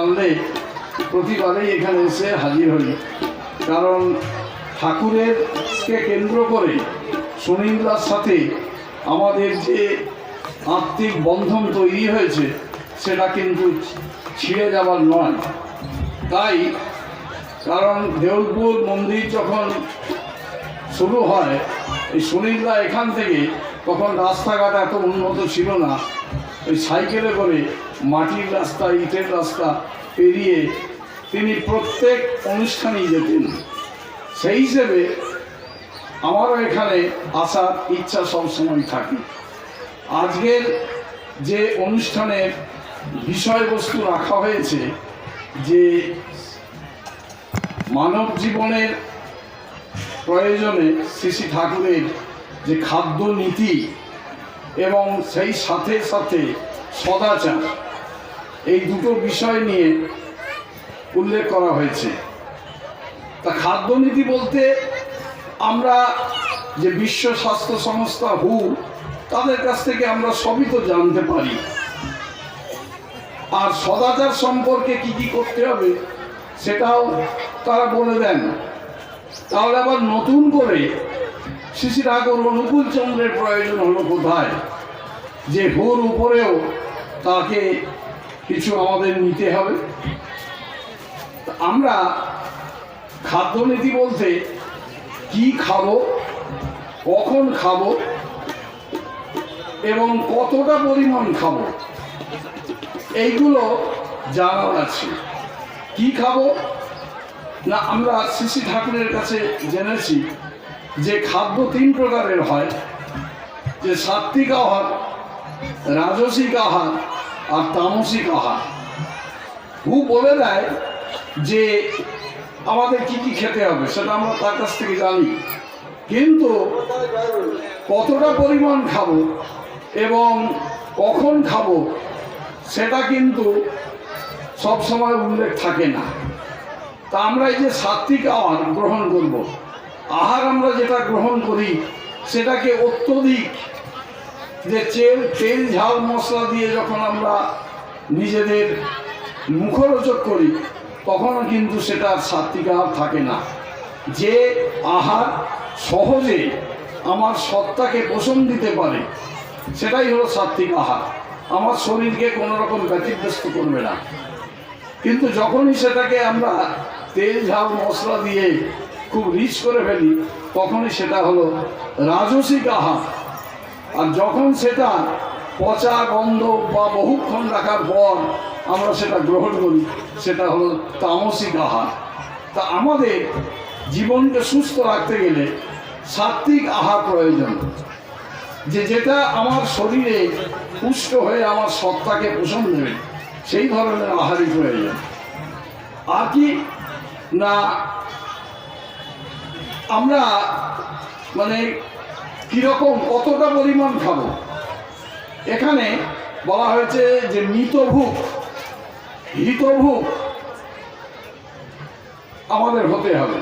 জানলে প্রতিবারেই এখানে এসে হাজির হই। কারণ ঠাকুরেরকে কেন্দ্র করে সুনীলদার সাথে আমাদের যে আত্মিক বন্ধন তৈরি হয়েছে, সেটা কিন্তু ছিঁড়ে যাবার নয়। তাই, কারণ দেউলপুর মন্দির যখন শুরু হয়, এই সুনীলদা এখান থেকে তখন রাস্তাঘাট এত উন্নত ছিল না। ওই সাইকেলে করে মাটির রাস্তা, ইটের রাস্তা পেরিয়ে তিনি প্রত্যেক অনুষ্ঠানেই যেতেন। সেই হিসেবে আমারও এখানে আসার ইচ্ছা সবসময় থাকে। আজকের যে অনুষ্ঠানের বিষয়বস্তু রাখা হয়েছে যে মানব জীবনের প্রয়োজনে শ্রী ঠাকুরের যে খাদ্য নীতি এবং সেই সাথে সাথে সদাচার। এই দুটো বিষয় নিয়ে উল্লেখ করা হয়েছে। তা খাদ্যনীতি বলতে আমরা যে বিশ্ব স্বাস্থ্য সংস্থা হু, তাদের কাছ থেকে আমরা সবই তো জানতে পারি। আর সদাচার সম্পর্কে কি কি করতে হবে, সেটাও তারা বলে দেন। তাহলে আবার নতুন করে শিশি ঠাকুর অনুকূল চন্দ্রের প্রয়োজন হলো কোথায়? যে ভোর উপরেও তাকে কিছু আমাদের নিতে হবে। আমরা খাদ্যনীতি বলতে কি খাব, কখন খাব, এবং কতটা পরিমাণ খাব, এইগুলো জানার আছে। কি খাব? না, আমরা শ্রী ঠাকুরের কাছে জেনেছি যে খাদ্য তিন প্রকারের হয়, যে সাত্বিক আহার, রাজসিক আহার আর তামসিক আহার হু বলে দেয় যে আমাদের কি কি খেতে হবে, সেটা আমরা তার কাছ থেকে জানি কিন্তু কতটা পরিমাণ খাব এবং কখন খাব, সেটা কিন্তু সবসময় উল্লেখ থাকে না তা আমরা এই যে সাত্বিক আহার গ্রহণ করব। আহার আমরা যেটা গ্রহণ করি, সেটাকে অত্যধিক যে তেল তেল, ঝাল, মশলা দিয়ে যখন আমরা নিজেদের মুখরোচক করি, তখনও কিন্তু সেটা আর সাত্বিক আহার থাকে না। যে আহার সহজে আমার সত্তাকে পোষণ দিতে পারে, সেটাই হলো সাত্বিক আহার। আমার শরীরকে কোনো রকম ব্যতিগ্রস্ত করবে না। কিন্তু যখনই সেটাকে আমরা তেল, ঝাল, মশলা দিয়ে খুব রিচ করে ফেলি, তখনই সেটা হলো রাজসিক আহার। আর যখন সেটা পচা গন্ধ বা বহুক্ষণ রাখার পর আমরা সেটা গ্রহণ করি, সেটা হলো তামসিক আহার। তা আমাদের জীবনকে সুস্থ রাখতে গেলে সাত্বিক আহার প্রয়োজন। যে যেটা আমার শরীরে পুষ্ট হয়ে আমার সত্তাকে পোষণ দেবে, সেই ধরনের আহারই প্রয়োজন। আর কি? না আমরা মানে কীরকম, কতটা পরিমাণ খাব? এখানে বলা হয়েছে যে মৃতভূক হিতভূক আমাদের হতে হবে।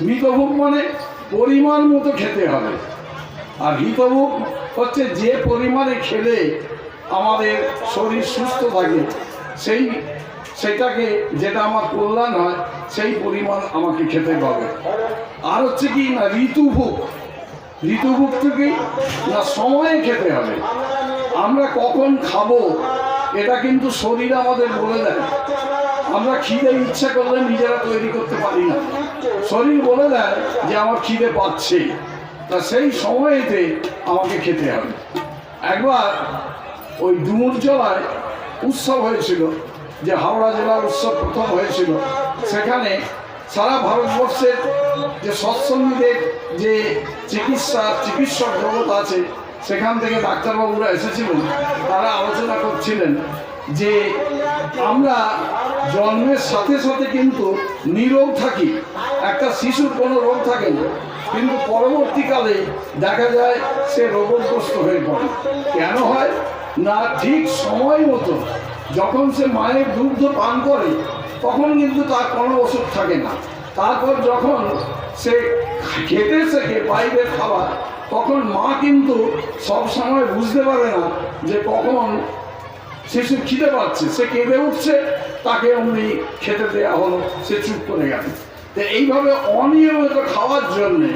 মৃতভূক মানে পরিমাণ মতো খেতে হবে। আর হিতভূক হচ্ছে যে পরিমাণে খেলে আমাদের শরীর সুস্থ থাকে, সেই সেটাকে যেটা আমার কল্যাণ হয়, সেই পরিমাণ আমাকে খেতে পাবে। আর হচ্ছে কি, না ঋতুভোগ ঋতুভোগ থেকে না সময়ে খেতে হবে। আমরা কখন খাব, এটা কিন্তু শরীর আমাদের বলে দেয়। আমরা খিদে ইচ্ছা করলে নিজেরা তৈরি করতে পারি না। শরীর বলে দেয় যে, আমার খিদে পাচ্ছে। তা সেই সময়েতে আমাকে খেতে হবে। একবার ওই ডুমুর জলায় উৎসব হয়েছিল। যে হাওড়া জেলার উৎসব প্রথম হয়েছিল। সেখানে সারা ভারতবর্ষের যে সৎসঙ্গীদের যে চিকিৎসা, চিকিৎসক জগৎ আছে, সেখান থেকে ডাক্তারবাবুরা এসেছিলেন। তারা আলোচনা করছিলেন যে আমরা জন্মের সাথে সাথে কিন্তু নিরোগ থাকি। একটা শিশুর কোনো রোগ থাকে না। কিন্তু পরবর্তীকালে দেখা যায় সে রোগগ্রস্ত হয়ে পড়ে। কেন হয়? না ঠিক সময় মতো যখন সে মায়ের দুগ্ধ পান করে, তখন কিন্তু তার কোনো ওষুধ থাকে না। তারপর যখন সে খেতে শেখে বাইরের খাবার, তখন মা কিন্তু সব সময় বুঝতে পারে না যে কখন শিশু খিদে পাচ্ছে, সে কেঁদে উঠছে, তাকে অমনি খেতে দেওয়া হলো, সে চুপ করে গেল। তো এইভাবে অনিয়মিত খাওয়ার জন্যে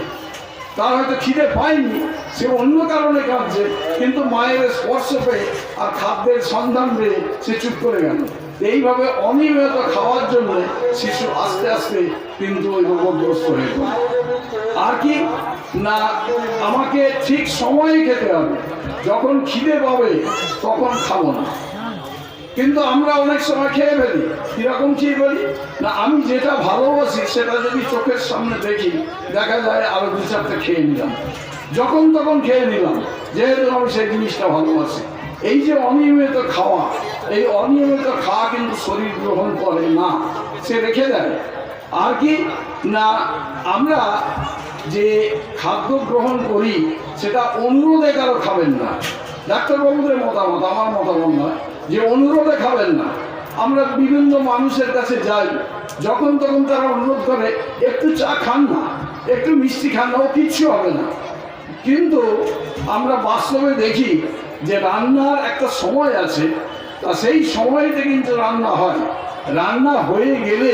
তার হয়তো খিদে পায়নি, সে অন্য কারণে কাঁদছে, কিন্তু মায়ের স্পর্শ পেয়ে আর খাদ্যের সন্ধান পেয়ে সে চুপ করে গেল। এইভাবে অনিয়মিত খাওয়ার জন্য শিশু আস্তে আস্তে কিন্তু ওই রোগগ্রস্ত হয়ে গেল আর কি? না, আমাকে ঠিক সময়ে খেতে হবে। যখন খিদে পাবে, তখন খাব না। কিন্তু আমরা অনেক সময় খেয়ে ফেলি। কীরকম খেয়ে বলি না, আমি যেটা ভালোবাসি, সেটা যদি চোখের সামনে দেখি, দেখা যায় আরও দু চারটে খেয়ে নিলাম। যখন তখন খেয়ে নিলাম, যেহেতু আমি সেই জিনিসটা ভালোবাসি। এই যে অনিয়মিত খাওয়া, এই অনিয়মিত খাওয়া কিন্তু শরীর গ্রহণ করে না, সে রেখে দেয়। আর কি? না, আমরা যে খাদ্য গ্রহণ করি, সেটা অনুরোধে কারও খাবেন না। ডাক্তারবাবুদের মতামত, আমার মতামত নয়। যে অনুরোধে খাবেন না। আমরা বিভিন্ন মানুষের কাছে যাই, যখন তখন তারা অনুরোধ করে, একটু চা খান না, একটু মিষ্টি খান না কিচ্ছু হবে না। কিন্তু আমরা বাস্তবে দেখি যে রান্নার একটা সময় আছে, তা সেই সময়তে কিন্তু রান্না হয়। রান্না হয়ে গেলে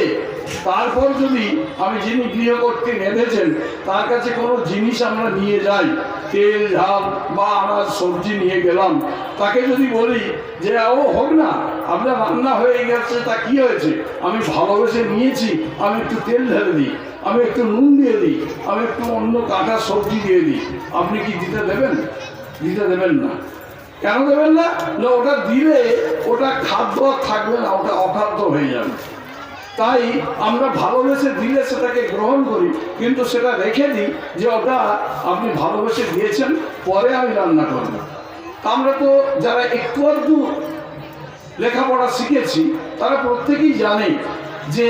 তারপর যদি আমি যিনি গৃহকর্তী বেঁধেছেন তার কাছে কোনো জিনিস আমরা নিয়ে যাই, তেল, ঝাল বা আনাজ সবজি নিয়ে গেলাম, তাকে যদি বলি যে, ও, হোক না আপনার রান্না হয়ে গেছে, তা কি হয়েছে? আমি ভালোবেসে নিয়েছি, আমি একটু তেল ঢেলে দিই, আমি একটু নুন দিয়ে দিই, আমি একটু অন্য কাটা সবজি দিয়ে দিই। আপনি কি দিতে দেবেন? দিতে দেবেন না। কেন দেবেন না? ওটা দিলে ওটা খাদ্য থাকবে না, ওটা অখাদ্য হয়ে যাবে। তাই আমরা ভালোবেসে দিলে সেটাকে গ্রহণ করি, কিন্তু সেটা রেখে দিই যে ওটা আপনি ভালোবেসে দিয়েছেন, পরে আমি রান্না করব। আমরা তো যারা একটু আধটু লেখাপড়া শিখেছি, তারা প্রত্যেকেই জানে যে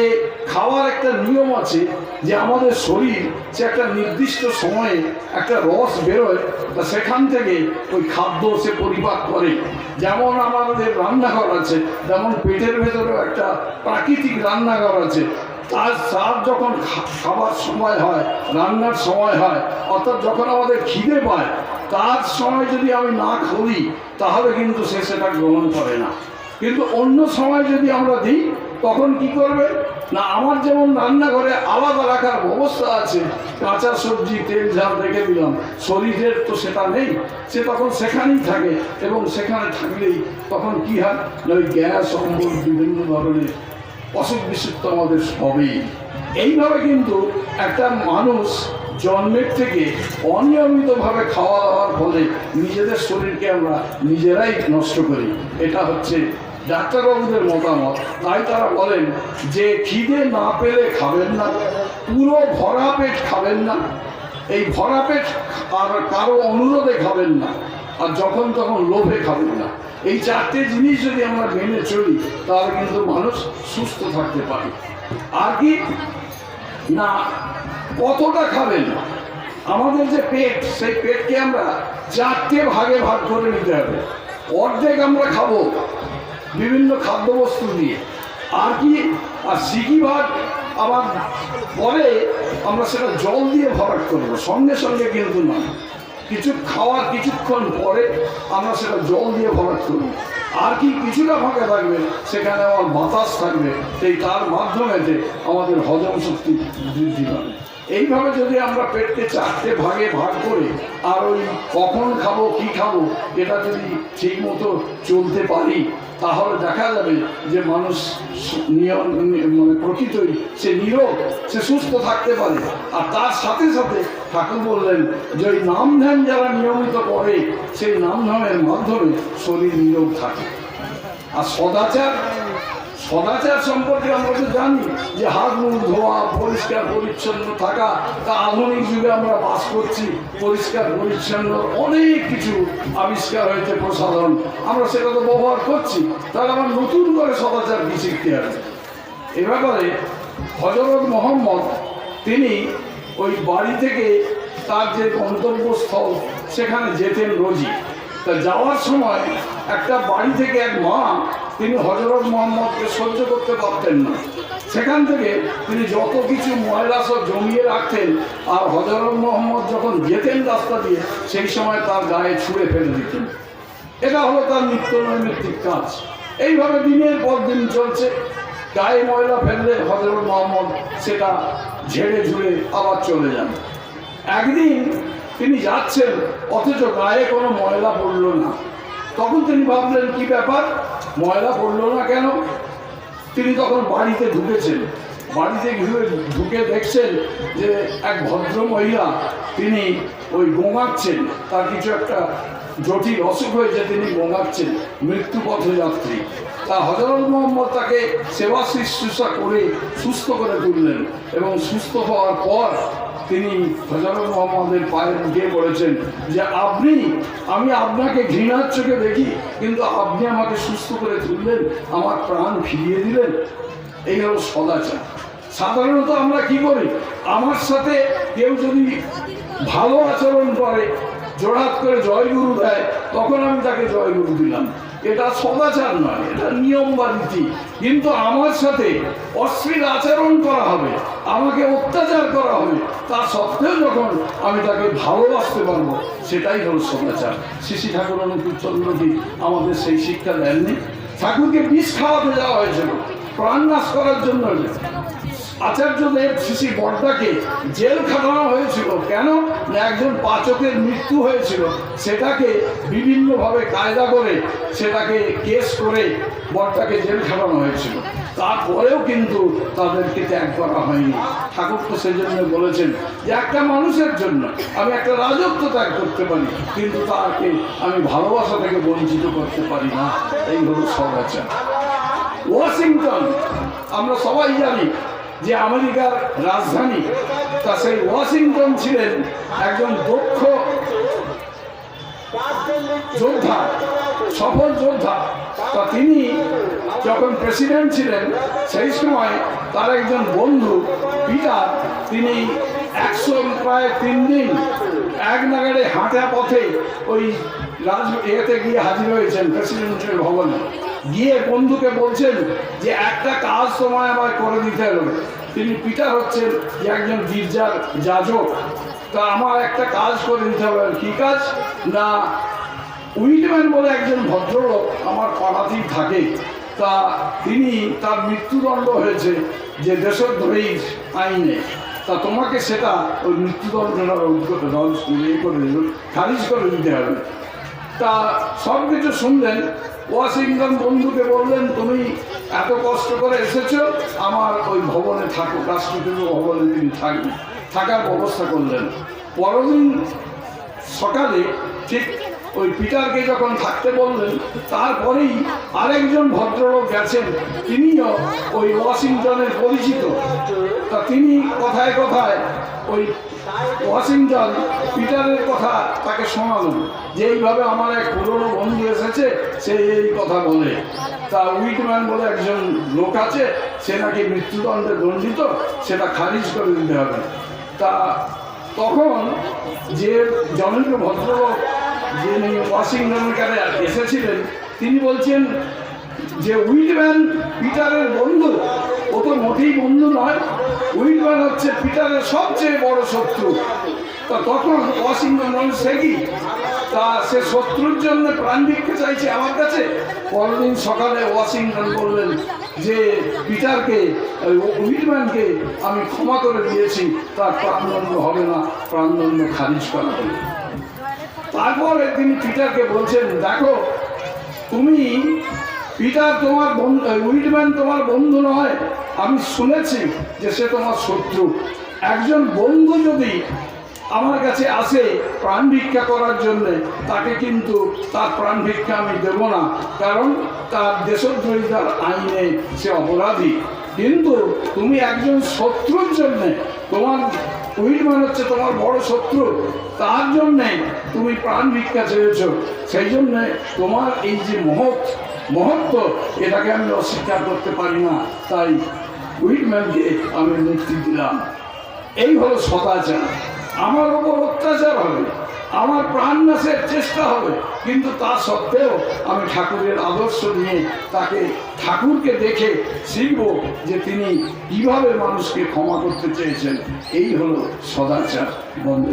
খাওয়ার একটা নিয়ম আছে যে আমাদের শরীর সে একটা নির্দিষ্ট সময়ে একটা রস বেরোয় তা সেখান থেকে ওই খাদ্য সে পরিপাক করে। যেমন আমাদের রান্নাঘর আছে, যেমন পেটের ভেতরেও একটা প্রাকৃতিক রান্নাঘর আছে। তার তার যখন খাবার সময় হয়, রান্নার সময় হয়, অর্থাৎ যখন আমাদের খিদে পায়, তার সময় যদি আমি না করি তাহলে কিন্তু সে সেটা গ্রহণ করে না। কিন্তু অন্য সময় যদি আমরা দিই তখন কি করবে? না, আমার যেমন রান্নাঘরে আলাদা রাখার ব্যবস্থা আছে, কাঁচা সবজি, তেল, ঝাল রেখে দিলাম, শরীরের তো সেটা নেই, সে তখন সেখানেই থাকে এবং সেখানে থাকলেই তখন কি হয়? না, ওই গ্যাস অম্বল বিভিন্ন ধরনের অসুখ বিসুখ আমাদের হবেই এইভাবে কিন্তু একটা মানুষ জন্মের থেকে অনিয়মিতভাবে খাওয়া দাওয়ার ফলে নিজেদের শরীরকে আমরা নিজেরাই নষ্ট করি। এটা হচ্ছে ডাক্তারবাবুদের মতামত, তাই তারা বলেন যে খিদে না পেলে খাবেন না, পুরো ভরা পেট খাবেন না, এই ভরা পেট আর কারও অনুরোধে খাবেন না, আর যখন তখন লোভে খাবেন না। এই চারটে জিনিস যদি আমরা মেনে চলি, তাহলে কিন্তু মানুষ সুস্থ থাকতে পারে। আর কি? না, কতটা খাবেন? আমাদের যে পেট, সেই পেটকে আমরা চারটে ভাগে ভাগ করে নিতে হবে। অর্ধেক আমরা খাব বিভিন্ন খাদ্যবস্তু দিয়ে। আর কি? আর সিকি ভাগ আবার পরে আমরা সেটা জল দিয়ে ভরাট করব। সঙ্গে সঙ্গে কিন্তু না কিছু খাওয়ার কিছুক্ষণ পরে আমরা সেটা জল দিয়ে ভরাট করব। আর কি কিছুটা ফাঁকা থাকবে, সেখানে আমার বাতাস থাকবে। সেই তার মাধ্যমেতে আমাদের হজম শক্তি বৃদ্ধি পাবে। এইভাবে যদি আমরা পেটকে চারটে ভাগে ভাগ করে আর ওই কখন খাব, কি খাব, এটা যদি ঠিক মতো চলতে পারি, তাহলে দেখা যাবে যে মানুষ মানে প্রকৃতই সে নিরোগ, সে সুস্থ থাকতে পারে। আর তার সাথে সাথে ঠাকুর বললেন যে ওই নাম ধ্যান যারা নিয়মিত করে, সেই নাম ধ্যানের মাধ্যমে শরীর নিরোগ থাকে। আর সদাচার সদাচার সম্পর্কে আমরা তো জানি যে হাত, মুখ, ধোয়া, পরিষ্কার, পরিচ্ছন্ন থাকা, তা আধুনিক যুগে আমরা বাস করছি। পরিষ্কার, পরিচ্ছন্ন অনেক কিছু আবিষ্কার হয়েছে প্রসাধন। আমরা সেটা তো ব্যবহার করছি। তাহলে আমার নতুন করে সদাচার কি শিখতে হবে? এ ব্যাপারে হজরত মোহাম্মদ, তিনি ওই বাড়ি থেকে তার যে গন্তব্যস্থল, সেখানে যেতেন রোজই। তা যাওয়ার সময় একটা বাড়ি থেকে এক মা তিনি হজরত মোহাম্মদকে সহ্য করতে পারতেন না। সেখান থেকে তিনি যত কিছু ময়লা সব জমিয়ে রাখতেন, আর হজরত মোহাম্মদ যখন যেতেন রাস্তা দিয়ে, সেই সময় তার গায়ে ছুঁড়ে ফেলে দিতেন। এটা হলো তার নিত্য নৈমিত্তিক কাজ। এইভাবে দিনের পর দিন চলছে। গায়ে ময়লা ফেললে হজরত মোহাম্মদ সেটা ঝেড়ে ঝুড়ে আবার চলে যান। একদিন তিনি যাচ্ছেন, অথচ গায়ে কোনো ময়লা পড়ল না। তখন তিনি ভাবলেন, কি ব্যাপার? ময়লা পড়ল না কেন? তিনি তখন বাড়িতে ঢুকেছেন। বাড়িতে ঘুরে ঢুকে দেখছেন যে এক ভদ্র মহিলা তিনি ওই গোঙাচ্ছেন। তার কিছু একটা জটিল অসুখ হয়েছে, তিনি গোঙাচ্ছেন। মৃত্যু পথযাত্রী। তা হজরত মোহাম্মদ তাকে সেবা শুশ্রূষা করে সুস্থ করে তুললেন এবং সুস্থ হওয়ার পর তিনি হজরত মোহাম্মদের পায়ে গিয়ে বলেছেন যে আপনি, আমি আপনাকে ঘৃণার চোখে দেখি, কিন্তু আপনি আমাকে সুস্থ করে তুললেন, আমার প্রাণ ফিরিয়ে দিলেন। এই হলো সদাচার। সাধারণত আমরা কি করি? আমার সাথে কেউ যদি ভালো আচরণ করে, জোড়াত করে জয়গুরু দেয়, তখন আমি তাকে জয়গুরু দিলাম। এটা সদাচার নয়, এটা নিয়ম বা রীতি। কিন্তু আমার সাথে অশ্লীল আচরণ করা হবে আমাকে অত্যাচার করা হবে, তা সত্ত্বেও যখন আমি তাকে ভালোবাসতে পারব, সেটাই হলো সদাচার। শিশি ঠাকুর অনুকূল চন্দ্রজি আমাদের সেই শিক্ষা দেননি। ঠাকুরকে বিষ খাওয়াতে যাওয়া হয়েছিল, প্রাণ নাশ করার জন্য। আচার্যদেব শিশি বর্দাকে জেল খাটানো হয়েছিল। কেন? না, একজন পাচকের মৃত্যু হয়েছিল। সেটাকে বিভিন্নভাবে কায়দা করে সেটাকে কেস করে বর্দাকে জেল খাটানো হয়েছিল। তারপরেও কিন্তু তাদেরকে ত্যাগ করা হয়নি। ঠাকুর তো সেজন্য বলেছেন যে একটা মানুষের জন্য আমি একটা রাজত্ব ত্যাগ করতে পারি, কিন্তু তাকে আমি ভালোবাসা থেকে বঞ্চিত করতে পারি না। এই হলো সদাচার ওয়াশিংটন, আমরা সবাই জানি যে আমেরিকার রাজধানী, তা সেই ওয়াশিংটন ছিলেন একজন দক্ষ যোদ্ধা, সফল যোদ্ধা। তা তিনি যখন প্রেসিডেন্ট ছিলেন, সেই সময় তার একজন বন্ধু পিতা তিনি একশো প্রায় তিন দিন এক নাগাড়ে হাঁটা পথে ওই রাজ, এতে গিয়ে হাজির হয়েছেন প্রেসিডেন্টের ভবনে। গিয়ে বন্ধুকে বলছেন যে, একটা কাজ তোমায় আমায় করে দিতে হবে। তিনি পিটার হচ্ছেন যে, একজন গির্জার যাজক। তা আমার একটা কাজ করে দিতে হবে। কী কাজ? না, উইটম্যান বলে একজন ভদ্রলোক আমার পাড়াতেই থাকে। তা তিনি তার মৃত্যুদণ্ড হয়েছে যে দেশদ্রোহী আইনে। তা তোমাকে সেটা ওই রদ ইয়ে করে খারিজ করে দিতে হবে। তা সব কিছু শুনলেন, ওয়াশিংটন বন্ধুকে বললেন, তুমি এত কষ্ট করে এসেছ, আমার ওই ভবনে থাকো, রাষ্ট্রপতি ভবনে তিনি থাকবেন। থাকার ব্যবস্থা করলেন। পরদিন সকালে ঠিক ওই পিটারকে যখন থাকতে বললেন, তারপরেই আরেকজন ভদ্রলোক গেছেন। তিনিও ওই ওয়াশিংটনের পরিচিত। তা তিনি কথায় কথায় ওই ওয়াশিংটন পিটারের কথা তাকে শোনালেন। যে এইভাবে আমার এক পুরনো বন্ধু এসেছে, সে এই কথা বলে। তা উইটম্যান বলে একজন লোক আছে, সে নাকি মৃত্যুদণ্ডে দণ্ডিত, সেটা খারিজ করে দিতে হবে। তা তখন যে জনৈক ভদ্রলোক যিনি ওয়াশিংটনের এসেছিলেন তিনি বলছেন যে উইলম্যান পিটারের বন্ধু। ও তো মোটেই বন্ধু নয় উইলম্যান হচ্ছে পিটারের সবচেয়ে বড় শত্রু। তা তখন ওয়াশিংটন বলল, সে কি? তা সে শত্রুর জন্য প্রাণ ভিক্ষে চাইছে আমার কাছে? পরদিন সকালে ওয়াশিংটন বললেন যে পিটারকে উইলম্যানকে আমি ক্ষমা করে দিয়েছি। তার প্রাণদণ্ড হবে না প্রাণদণ্ড খারিজ করা হবে। তারপরে তিনি পিটারকে বলছেন, দেখো, তুমি পিটার তোমার উইডম্যান তোমার বন্ধু নয়। আমি শুনেছি যে সে তোমার শত্রু। একজন বন্ধু যদি আমার কাছে আসে প্রাণ ভিক্ষা করার জন্যে, তাকে কিন্তু তার প্রাণ ভিক্ষা আমি দেব না। কারণ তার দেশদ্রোহিতার আইনে সে অপরাধী। কিন্তু তুমি একজন শত্রুর জন্যে তোমার উইলম্যান হচ্ছে তোমার বড় শত্রু। তার জন্যে তুমি প্রাণ ভিক্ষা চেয়েছ। সেই জন্যে তোমার এই যে মহৎ, মহত্ব, এটাকে আমি অস্বীকার করতে পারি না। তাই উইলম্যানকে আমি মুক্তি দিলাম। এই হলো সদাচার। আমার ওপর অত্যাচার হবে। আমার প্রাণ নাশের চেষ্টা হবে। কিন্তু তা সত্ত্বেও আমি ঠাকুরের আদর্শ নিয়ে তাকে ঠাকুরকে দেখে শিখব যে তিনি কীভাবে মানুষকে ক্ষমা করতে চেয়েছেন। এই হলো সদাচার বন্ধু